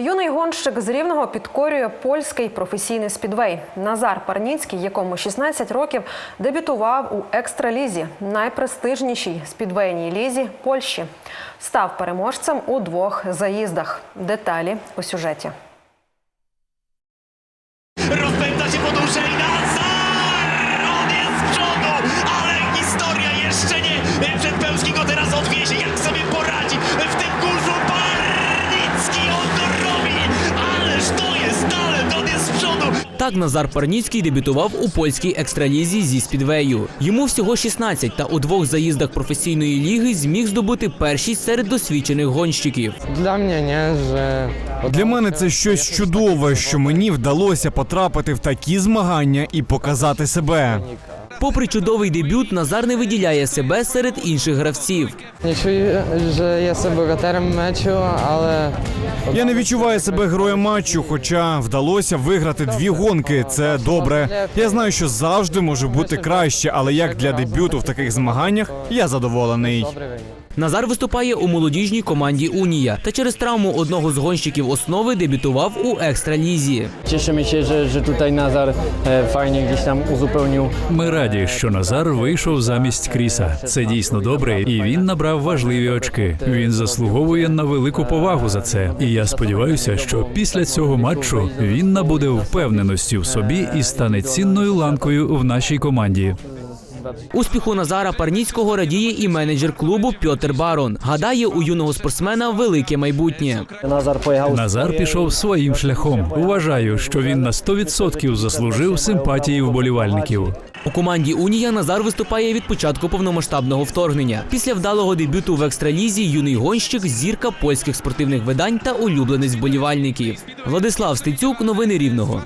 Юний гонщик з рівного підкорює польський професійний спідвей. Назар Парніцький, якому 16 років, дебютував у екстралізі, найпрестижнішій спідвейній лізі Польщі. Став переможцем у двох заїздах. Деталі у сюжеті. Rozpędza się podłużej Nazar! Так Назар Парніцький дебютував у польській екстралізі зі спідвею. Йому всього 16, та у двох заїздах професійної ліги зміг здобути першість серед досвідчених гонщиків. Для мене Для мене це щось чудове, що мені вдалося потрапити в такі змагання і показати себе. Попри чудовий дебют, Назар не виділяє себе серед інших гравців. nie czuję, że jestem bohaterem meczu, ale Я не відчуваю себе героєм матчу, хоча вдалося виграти дві гонки. Це добре. Я знаю, що завжди може бути краще, але як для дебюту в таких змаганнях я задоволений. Назар виступає у молодіжній команді Унія та через травму одного з гонщиків основи дебютував у екстралізі. Się, że, że tutaj Nazar e, fajnie gdzieś Ми раді, що Назар вийшов замість Кріса. Це дійсно добре, і він набрав важливі очки. Він заслуговує на велику повагу за це. І я сподіваюся, що після цього матчу він набуде впевненості в собі і стане цінною ланкою в нашій команді. Успіху Назара Парніцького радіє і менеджер клубу Пьотер Барон. Гадає, у юного спортсмена велике майбутнє. Назар пішов своїм шляхом. Вважаю, що він на 100% заслужив симпатії вболівальників. У команді Унія Назар виступає від початку повномасштабного вторгнення. Після вдалого дебюту в екстралізі юний гонщик зірка польських спортивних видань та улюбленець вболівальників. Владислав Стецюк, новини Рівного.